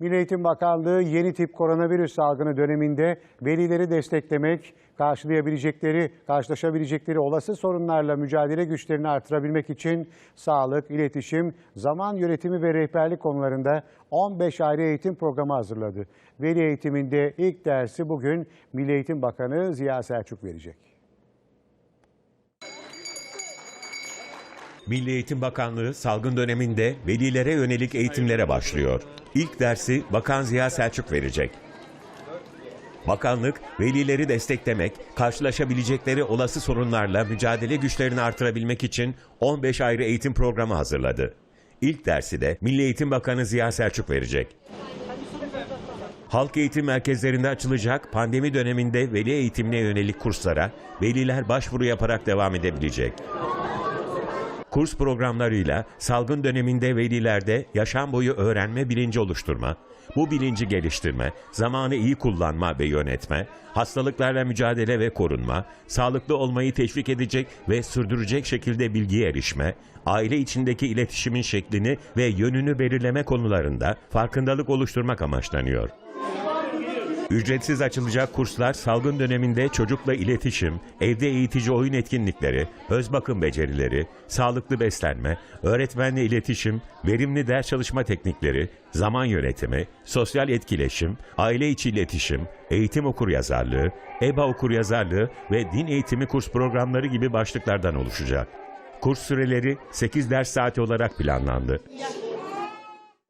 Milli Eğitim Bakanlığı yeni tip koronavirüs salgını döneminde velileri desteklemek, karşılayabilecekleri, karşılaşabilecekleri olası sorunlarla mücadele güçlerini artırabilmek için sağlık, iletişim, zaman yönetimi ve rehberlik konularında 15 ayrı eğitim programı hazırladı. Veli eğitiminde ilk dersi bugün Milli Eğitim Bakanı Ziya Selçuk verecek. Milli Eğitim Bakanlığı salgın döneminde velilere yönelik eğitimlere başlıyor. İlk dersi Bakan Ziya Selçuk verecek. Bakanlık, velileri desteklemek, karşılaşabilecekleri olası sorunlarla mücadele güçlerini artırabilmek için 15 ayrı eğitim programı hazırladı. İlk dersi de Milli Eğitim Bakanı Ziya Selçuk verecek. Halk eğitim merkezlerinde açılacak pandemi döneminde veli eğitimine yönelik kurslara veliler başvuru yaparak devam edebilecek. Kurs programlarıyla salgın döneminde velilerde yaşam boyu öğrenme bilinci oluşturma, bu bilinci geliştirme, zamanı iyi kullanma ve yönetme, hastalıklarla mücadele ve korunma, sağlıklı olmayı teşvik edecek ve sürdürecek şekilde bilgiye erişme, aile içindeki iletişimin şeklini ve yönünü belirleme konularında farkındalık oluşturmak amaçlanıyor. Ücretsiz açılacak kurslar salgın döneminde çocukla iletişim, evde eğitici oyun etkinlikleri, öz bakım becerileri, sağlıklı beslenme, öğretmenle iletişim, verimli ders çalışma teknikleri, zaman yönetimi, sosyal etkileşim, aile içi iletişim, eğitim okuryazarlığı, EBA okuryazarlığı ve din eğitimi kurs programları gibi başlıklardan oluşacak. Kurs süreleri 8 ders saati olarak planlandı.